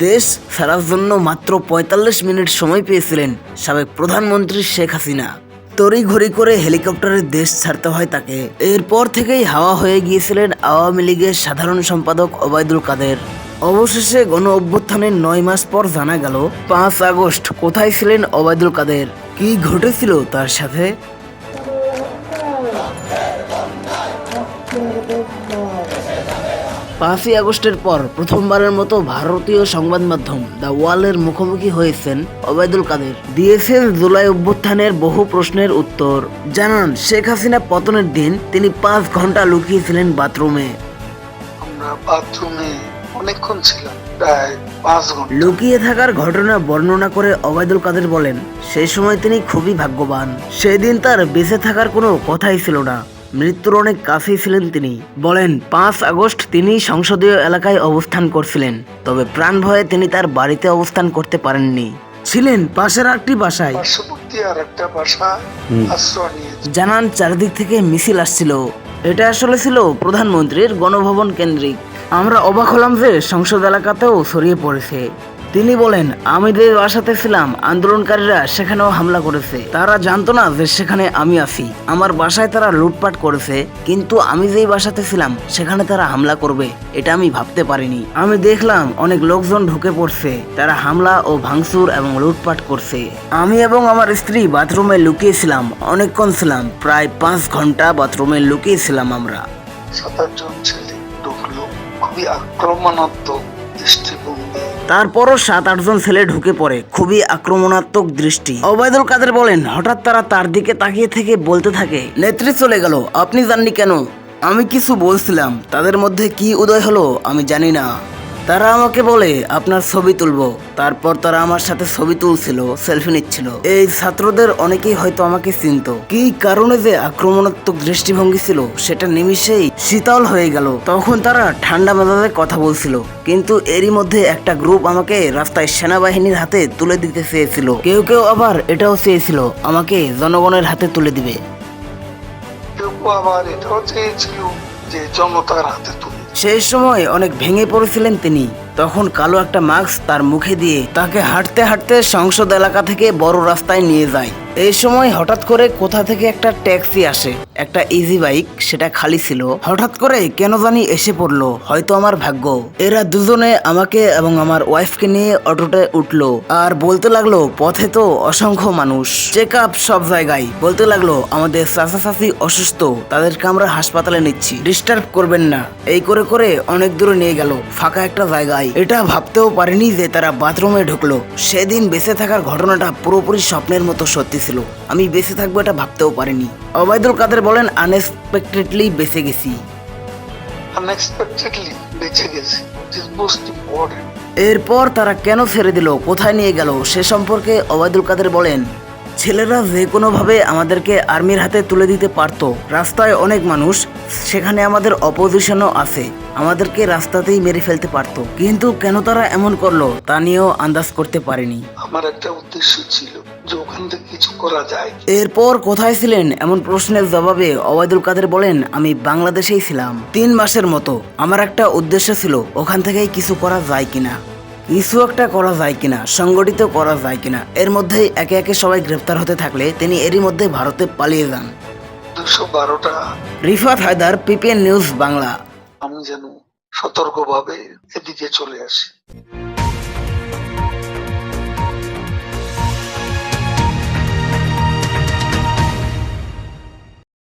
দেশ ছাড়ার জন্য মাত্র পঁয়তাল্লিশ মিনিট সময় পেয়েছিলেন সাবেক প্রধানমন্ত্রী শেখ হাসিনা। তড়িঘড়ি করে হেলিকপ্টারে দেশ ছাড়তে হয় তাকে। এরপর থেকেই হাওয়া হয়ে গিয়েছিলেন আওয়ামী লীগের সাধারণ সম্পাদক ওবায়দুল কাদের। অবশেষে গণ অভ্যুত্থানের নয় মাস পর জানা গেল, পাঁচ আগস্ট কোথায় ছিলেন ওবায়দুল কাদের? কি ঘটেছিল তার সাথে? পাঁচই আগস্টের পর প্রথমবারের মতো ভারতীয় সংবাদ মাধ্যম দ্য ওয়ালের মুখোমুখি হয়েছেন ওবায়দুল কাদের। দিয়েছেন জুলাই অভ্যুত্থানের বহু প্রশ্নের উত্তর। জানান শেখ হাসিনা পতনের দিন তিনি পাঁচ ঘণ্টা লুকিয়েছিলেন বাথরুমে। আমরা বাথরুমে অনেকক্ষণ ছিলাম প্রায় পাঁচ ঘণ্টা। লুকিয়ে থাকার ঘটনা বর্ণনা করে ওবায়দুল কাদের বলেন সেই সময় তিনি খুবই ভাগ্যবান। সেই দিন তার বেঁচে থাকার কোনো কথাই ছিল না। মৃত্যুর অনেক কাছেই ছিলেন তিনি। বলেন পাঁচ আগস্ট তিনি সংসদীয় এলাকায় অবস্থান করছিলেন তবে প্রাণ ভয়ে তিনি তার বাড়িতে অবস্থান করতে পারেননি। ছিলেন পাশের একটি বাসায় জানান চারিদিক থেকে মিছিল আসছিল। এটা আসলে ছিল প্রধানমন্ত্রীর গণভবন কেন্দ্রিক। আমরা অবাক হলাম যে সংসদ এলাকাতেও ছড়িয়ে পড়েছে। তিনি বলেন আমি যে বাসাতে ছিলাম, আন্দোলনকারীরা সেখানেও হামলা করেছে। তারা জানতো না যে সেখানে আমি আছি। আমার বাসায় তারা লুটপাট করেছে, কিন্তু আমি যেই বাসাতে ছিলাম, সেখানে তারা হামলা করবে, এটা আমি ভাবতে পারিনি। আমি দেখলাম অনেক লোকজন ঢুকে পড়ছে, তারা হামলা ও ভাঙচুর এবং লুটপাট করছে। আমি এবং আমার স্ত্রী বাথরুমে লুকিয়েছিলাম, অনেকক্ষণ ছিলাম, প্রায় পাঁচ ঘণ্টা বাথরুমে লুকিয়েছিলাম আমরা। সাত আটজন ছেলে ঢুকলো, খুবই আক্রমণাত্মক দৃষ্টিভঙ্গি তারপরও সাত আটজন ছেলে ঢুকে পড়ে। খুবই আক্রমণাত্মক দৃষ্টি। ওবায়দুল কাদের বলেন, হঠাৎ তারা তার দিকে তাকিয়ে থেকে বলতে থাকে, নেত্রী চলে গেল, আপনি জাননি কেন? আমি কিছু বলছিলাম, তাদের মধ্যে কি উদয় হলো আমি জানি না। তারা আমাকে বলে, আপনার ছবি তুলবো। তারপর তারা আমার সাথে ছবি তুলছিল, সেলফি নিচ্ছিল। এই ছাত্রদের অনেকেই হয়তো আমাকে চিনত। কি কারণে যে আক্রমণাত্মক দৃষ্টিভঙ্গি ছিল, সেটা নিমিষেই শীতল হয়ে গেল। তখন তারা ঠান্ডা মেজাজে কথা বলছিল, কিন্তু এরই মধ্যে একটা গ্রুপ আমাকে রাস্তায় সেনাবাহিনীর হাতে তুলে দিতে চেয়েছিল। কেউ কেউ আবার এটাও চেয়েছিল, আমাকে জনগণের হাতে তুলে দিবে। কেউ আবার, এটাও চেয়েছিল যে জনতার হাতে তুলে সেই সময় অনেক ভেঙে পড়েছিলেন তিনি। তখন কালো একটা মাস্ক তার মুখে দিয়ে তাকে হাঁটতে হাঁটতে সংসদ এলাকা থেকে বড় রাস্তায় নিয়ে যায়। এই সময় হঠাৎ করে কোথা থেকে একটা ট্যাক্সি আসে, একটা ইজি বাইক সেটা খালি ছিল। হঠাৎ করে কেন জানি এসে পড়ল, হয়তো আমার ভাগ্য। এরা দুজনে আমাকে এবং আমার ওয়াইফকে নিয়ে অটোতে উঠল আর বলতে লাগল, পথে তো অসংখ্য মানুষ। চেক আপ সব জায়গায়। বলতে লাগল, আমাদের চাচা চাচি অসুস্থ, তাদেরকে আমরা হাসপাতালে নিচ্ছি। ডিস্টার্ব করবেন না। এই করে করে অনেক দূরে নিয়ে গেল, ফাঁকা একটা জায়গায়। এটা ভাবতেও পারিনি যে তারা বাথরুমে ঢুকলো। সেদিন বেঁচে থাকার ঘটনাটা পুরোপুরি স্বপ্নের মতো সত্যি ছিল আমি বেঁচে থাকব এটা ভাবতেও পারিনি। অবায়দুল কাদের বলেন আনএক্সপেক্টেডলি বেঁচে গেছি। আনএক্সপেক্টেডলি বেঁচে এরপর তারা কেন ছেড়ে দিল কোথায় নিয়ে গেল সে সম্পর্কে অবায়দুল কাদের বলেন ছেলেরা যে কোনোভাবে আমাদেরকে আর্মির হাতে তুলে দিতে পারতো। রাস্তায় অনেক মানুষ সেখানে আমাদের অপোজিশনও আছে। আমাদেরকে রাস্তাতেই মেরে ফেলতে পারতো। কিন্তু কেন তারা এমন করল তা নিয়েও আন্দাজ করতে পারেনি। আমার একটা উদ্দেশ্য ছিল যে ওখান থেকে কিছু করা যায়। এরপর কোথায় ছিলেন এমন প্রশ্নের জবাবে অবায়দুল কাদের বলেন আমি বাংলাদেশেই ছিলাম। তিন মাসের মতো। আমার একটা উদ্দেশ্য ছিল ওখান থেকেই কিছু করা যায় কিনা? কিছু একটা করা যায় কিনা সংগঠিত করা যায় কিনা এর মধ্যেই একে একে সবাই গ্রেপ্তার হতে থাকলে তিনি এরই মধ্যে ভারতে পালিয়ে যান। দুশো বারোটা রিফাত হায়দার পিপিএন নিউজ বাংলা। আমি যেন সতর্কভাবে এদিকে চলে আসি।